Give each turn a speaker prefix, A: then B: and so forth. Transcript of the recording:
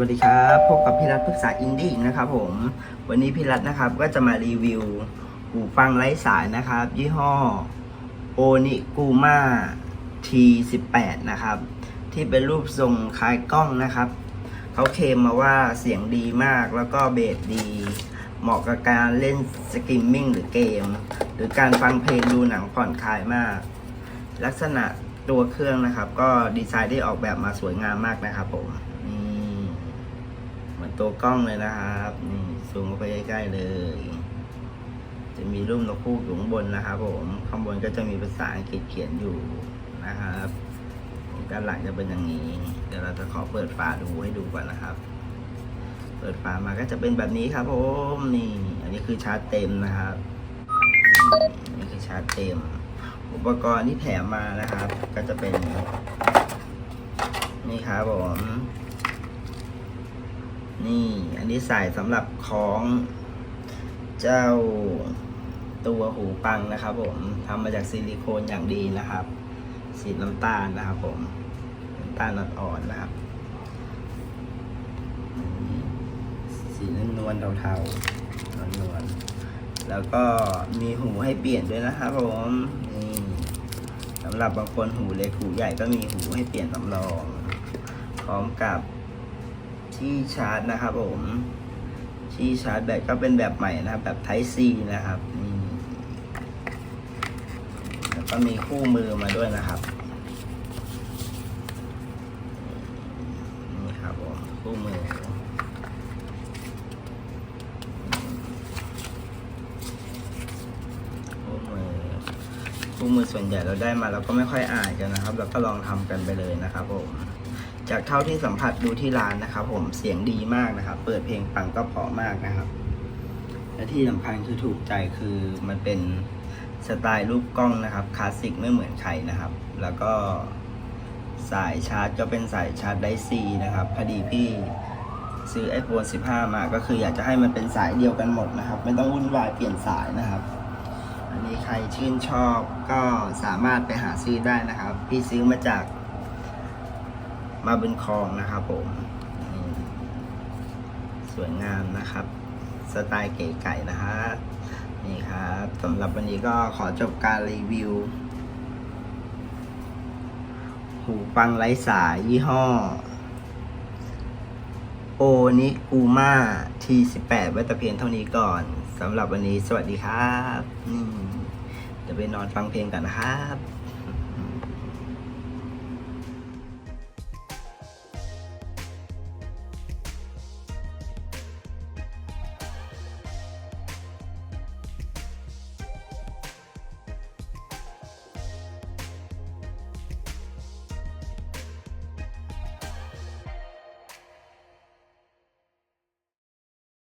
A: วัสดีครับพบกับพี่รัฐปรึกษาอินดี้นะครับผม วันนี้พี่รัฐนะครับก็จะมารีวิว หูฟังไร้สายนะครับ ยี่ห้อโอนิกูมา T18 นะครับ ที่เป็นรูปทรงคล้ายกล้องนะครับ เขาเคลมมาว่าเสียงดีมากแล้วก็เบสดี เหมาะกับการเล่นสตรีมมิ่งหรือเกม หรือการฟังเพลงดูหนังผ่อนคลายมาก ลักษณะตัวเครื่องนะครับ ก็ดีไซน์ที่ออกแบบมาสวยงามมากนะครับผมนี่ มือนตัวกล้องเลยนะครับนี่ซูมเข้าไปใกล้ๆเลย จะมีรูปนกคู่อยู่ข้างบนนะครับผมข้างบนก็จะมีภาษาอังกฤษเขียนอยู่นะครับด้านหลังจะเป็นอย่างนี้ เดี๋ยวเราจะขอเปิดฝาดูให้ดูก่อนนะครับ เปิดฝามาก็จะเป็นแบบนี้ครับผมนี่ อันนี้คือชาร์จเต็มนะครับนี่คือชาร์จเต็ม อุปกรณ์ที่แถมมานะครับ ก็จะเป็น นี่ครับผม นี่ อันนี้ใส่สำหรับคล้องเจ้าตัวหูปังนะครับผมทำมาจากซิลิโคนอย่างดีนะครับสีน้ำตาลนะครับผมน้ำตาลอ่อนๆนะครับสีนวลๆเทาๆนวลๆแล้วก็มีหูให้เปลี่ยนด้วยนะครับผมนี่สำหรับบางคนหูเล็กหูใหญ่ก็มีหูให้เปลี่ยนสำรอง พร้อมกับ ที่ชาร์จนะครับผมที่ชาร์จแบตก็เป็นแบบใหม่นะครับ แบบ Type C นะครับนี่แล้วก็มีคู่มือมาด้วยนะครับนี่ครับผมคู่มือคู่มือคู่มือส่วนใหญ่เราได้มาเราก็ไม่ค่อยอ่านกันนะครับเราก็ลองทำกันไปเลยนะครับผม จากเท่าที่สัมผัสดูที่ร้านนะครับ ผมเสียงดีมากนะครับ เปิดเพลงฟังก็เพราะมากนะครับ และที่สำคัญคือถูกใจคือมันเป็นสไตล์รูปกล้องนะครับคลาสสิกไม่เหมือนใครนะครับ แล้วก็สายชาร์จก็เป็นสายชาร์จไดซีนะครับพอดีพี่ซื้อ iPhone 15 มาก็คืออยากจะให้มันเป็นสายเดียวกันหมดนะครับ ไม่ต้องวุ่นวายเปลี่ยนสายนะครับ อันนี้ใครชื่นชอบก็สามารถไปหาซื้อได้นะครับ พี่ซื้อมาจาก มาบุญคลองนะครับผมสวยงามนะครับ สไตล์เก๋ไก่นะฮะนี่ครับสำหรับวันนี้ก็ขอจบการรีวิว หูฟังไร้สายยี่ห้อโอนิกูมา T18 ไว้แต่เพียงเท่านี้ก่อนสำหรับวันนี้สวัสดีครับนี่เดี๋ยวไปนอนฟังเพลงกันนะครับ